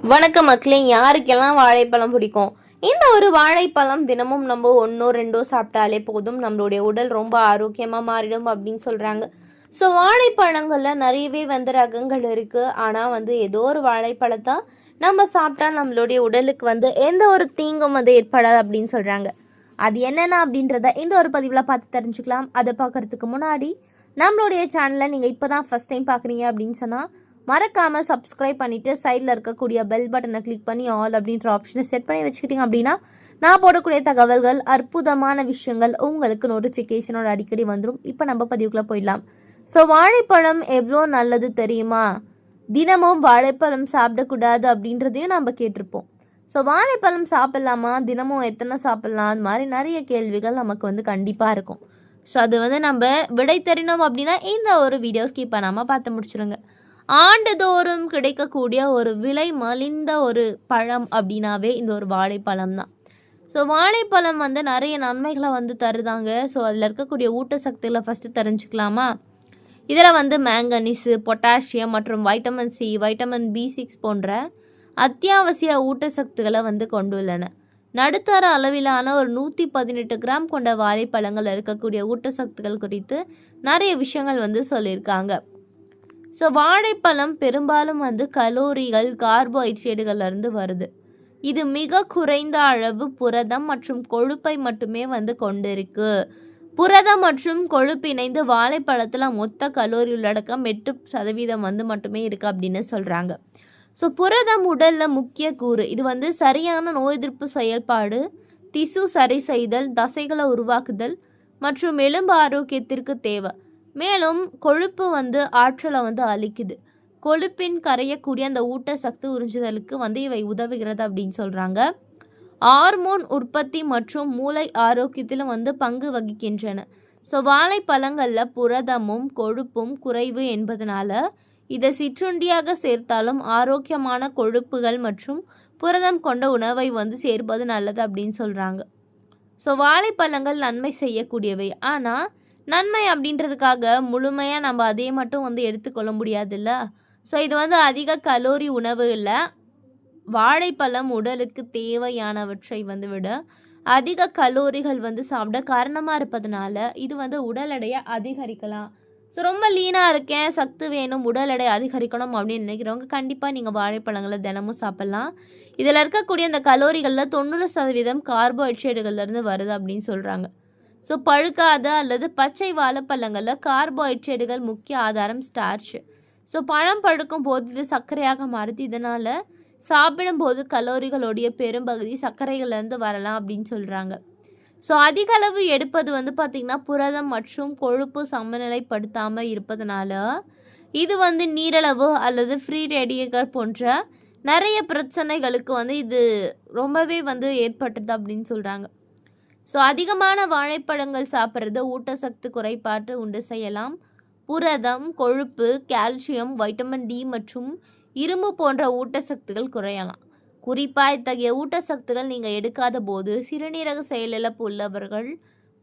வணக்கம் மக்களே யாருக்கெல்லாம் வாழைப்பழம் பிடிக்கும்? இந்த ஒரு வாழைப்பழம் தினமும் நம்ம ஒன்றோ ரெண்டோ சாப்பிட்டாலே போதும். நம்மளுடைய உடல் ரொம்ப ஆரோக்கியமாக மாறிடும் அப்படின்னு சொல்கிறாங்க ஸோ வாழைப்பழங்களில் நிறையவே வந்து ரகங்கள் இருக்குது ஆனால் வந்து ஏதோ ஒரு வாழைப்பழத்தை நம்ம சாப்பிட்டா நம்மளுடைய உடலுக்கு வந்து எந்த ஒரு தீங்கும் வந்து ஏற்படாது அப்படின்னு சொல்கிறாங்க அது என்னென்ன அப்படின்றத இந்த ஒரு பதிவில் பார்த்து தெரிஞ்சுக்கலாம். அதை பார்க்கறதுக்கு முன்னாடி நம்மளுடைய சேனலை நீங்கள் இப்போ தான் ஃபஸ்ட் டைம் பார்க்குறீங்க அப்படின்னு சொன்னால் மறக்காமல் சப்ஸ்கிரைப் பண்ணிவிட்டு சைடில் இருக்கக்கூடிய பெல் பட்டனை கிளிக் பண்ணி ஆல் அப்படின்ற ஆப்ஷனை செட் பண்ணி வச்சுக்கிட்டீங்க அப்படின்னா நான் போடக்கூடிய தகவல்கள் அற்புதமான விஷயங்கள் உங்களுக்கு நோட்டிஃபிகேஷனோட அடிக்கடி வந்துடும் இப்போ நம்ம பதிவுக்குள்ளே போயிடலாம். ஸோ வாழைப்பழம் எவ்வளோ நல்லது தெரியுமா? தினமும் வாழைப்பழம் சாப்பிடக்கூடாது அப்படின்றதையும் நம்ம கேட்டிருப்போம். ஸோ வாழைப்பழம் சாப்பிட்லாமா? தினமும் எத்தனை சாப்பிட்லாம்? அது மாதிரி நிறைய கேள்விகள் நமக்கு வந்து கண்டிப்பாக இருக்கும். ஸோ அது வந்து நம்ம விடை தெரியணும் அப்படின்னா இந்த ஒரு வீடியோ ஸ்கிப் பண்ணாமல் பார்த்து முடிச்சிடுங்க ஆண்டுதோறும் கிடைக்கக்கூடிய ஒரு விலை மலிந்த ஒரு பழம் அப்படின்னாவே இந்த ஒரு வாழைப்பழம் தான். ஸோ வாழைப்பழம் வந்து நிறைய நன்மைகளை வந்து தருதாங்க. ஸோ அதில் இருக்கக்கூடிய ஊட்டசக்திகளை ஃபஸ்ட்டு தெரிஞ்சுக்கலாமா? இதில் வந்து மேங்கனீஸு பொட்டாசியம் மற்றும் vitamin C vitamin B six போன்ற அத்தியாவசிய ஊட்டசக்திகளை வந்து கொண்டுள்ளன நடுத்தர அளவிலான ஒரு நூற்றி பதினெட்டு கிராம் கொண்ட வாழைப்பழங்கள் இருக்கக்கூடிய ஊட்டச்சத்துக்கள் குறித்து நிறைய விஷயங்கள் வந்து சொல்லியிருக்காங்க. ஸோ வாழைப்பழம் பெரும்பாலும் வந்து கலோரிகள் கார்போஹைட்ரேட்டுகள்லேருந்து வருது. இது மிக குறைந்த அளவு புரதம் மற்றும் கொழுப்பை மட்டுமே வந்து கொண்டிருக்கு. புரதம் மற்றும் கொழுப்பு இணைந்து வாழைப்பழத்தில் மொத்த கலோரி உள்ளடக்கம் எட்டு சதவீதம் வந்து மட்டுமே இருக்குது அப்படின்னு சொல்கிறாங்க ஸோ புரதம் உடலில் முக்கிய கூறு இது வந்து சரியான நோய் எதிர்ப்பு செயல்பாடு திசு சரி செய்தல் தசைகளை உருவாக்குதல் மற்றும் எலும்பு ஆரோக்கியத்திற்கு தேவை. மேலும் கொழுப்பு வந்து ஆற்றலை வந்து அளிக்குது கொழுப்பின் கரையக்கூடிய அந்த ஊட்ட சக்தி உறிஞ்சுதலுக்கு வந்து இவை உதவுகிறது அப்படின்னு சொல்கிறாங்க ஹார்மோன் உற்பத்தி மற்றும் மூளை ஆரோக்கியத்திலும் வந்து பங்கு வகிக்கின்றன. ஸோ வாழைப்பழங்களில் புரதமும் கொழுப்பும் குறைவு என்பதனால இதை சிற்றுண்டியாக சேர்த்தாலும் ஆரோக்கியமான கொழுப்புகள் மற்றும் புரதம் கொண்ட உணவை வந்து சேர்ப்பது நல்லது அப்படின்னு சொல்கிறாங்க ஸோ வாழைப்பழங்கள் நன்மை செய்யக்கூடியவை. ஆனால் நன்மை அப்படின்றதுக்காக முழுமையாக நம்ம அதே மட்டும் வந்து எடுத்துக்கொள்ள முடியாதுல்ல? ஸோ இது வந்து அதிக கலோரி உணவு இல்லை வாழைப்பழம் உடலுக்கு தேவையானவற்றை வந்து விட அதிக கலோரிகள் வந்து சாப்பிட காரணமாக இருப்பதனால இது வந்து உடல் எடையை அதிகரிக்கலாம். ஸோ ரொம்ப லீனாக இருக்கேன் சத்து வேணும் உடல் எடை அதிகரிக்கணும் அப்படின்னு நினைக்கிறவங்க கண்டிப்பாக நீங்கள் வாழைப்பழங்களை தினமும் சாப்பிட்லாம். இதில் இருக்கக்கூடிய அந்த கலோரிகளில் தொண்ணூறு சதவீதம் கார்போஹைட்ரேட்டுகள்லேருந்து வருது அப்படின்னு சொல்கிறாங்க ஸோ பழுக்காத அல்லது பச்சை வாழைப்பழங்களில் கார்போஹைட்ரேட்டுகள் முக்கிய ஆதாரம் ஸ்டார்ச் ஸோ பழம் பழுக்கும் போது இது சர்க்கரையாக மாறுது. இதனால் சாப்பிடும்போது கலோரிகளுடைய பெரும்பகுதி சர்க்கரைகள்லேருந்து வரலாம் அப்படின்னு சொல்கிறாங்க ஸோ அதிக அளவு எடுப்பது வந்து பார்த்திங்கன்னா புரதம் மற்றும் கொழுப்பு சமநிலைப்படுத்தாமல் இருப்பதனால இது வந்து நீரளவு அல்லது ஃப்ரீ ரேடியேட்டர் போன்ற நிறைய பிரச்சனைகளுக்கு வந்து இது ரொம்பவே வந்து ஏற்பட்டது அப்படின்னு சொல்கிறாங்க ஸோ அதிகமான வாழைப்பழங்கள் சாப்பிட்றது ஊட்டச்சத்து குறைபாட்டு உண்டு செய்யலாம். புரதம் கொழுப்பு கால்சியம் வைட்டமின் டி மற்றும் இரும்பு போன்ற ஊட்டச்சத்துக்கள் குறையலாம். குறிப்பாக இத்தகைய ஊட்டசத்துகள் நீங்கள் எடுக்காத போது சிறுநீரக செயலிழப்பு உள்ளவர்கள்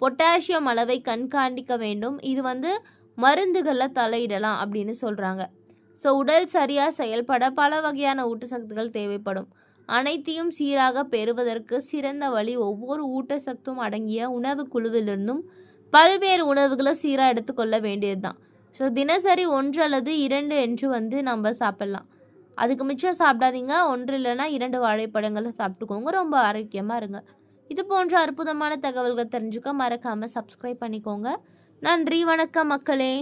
பொட்டாசியம் அளவை கண்காணிக்க வேண்டும். இது வந்து மருந்துகளில் தலையிடலாம் அப்படின்னு சொல்கிறாங்க ஸோ உடல் சரியாக செயல்பட பல வகையான ஊட்டசத்துகள் தேவைப்படும். அனைத்தையும் சீராக பெறுவதற்கு சிறந்த வழி ஒவ்வொரு ஊட்டச்சத்தும் அடங்கிய உணவு குழுவிலிருந்தும் பல்வேறு உணவுகளை சீராக எடுத்துக்கொள்ள வேண்டியது தான் ஸோ தினசரி ஒன்று அல்லது இரண்டு என்று வந்து நம்ம சாப்பிட்லாம். அதுக்கு மிச்சம் சாப்பிடாதீங்க. ஒன்று இல்லைன்னா இரண்டு வாழைப்பழங்களை சாப்பிட்டுக்கோங்க. ரொம்ப ஆரோக்கியமாக இருங்க. இது போன்ற அற்புதமான தகவல்கள் தெரிஞ்சுக்க மறக்காமல் சப்ஸ்கிரைப் பண்ணிக்கோங்க. நன்றி. வணக்கம் மக்களே.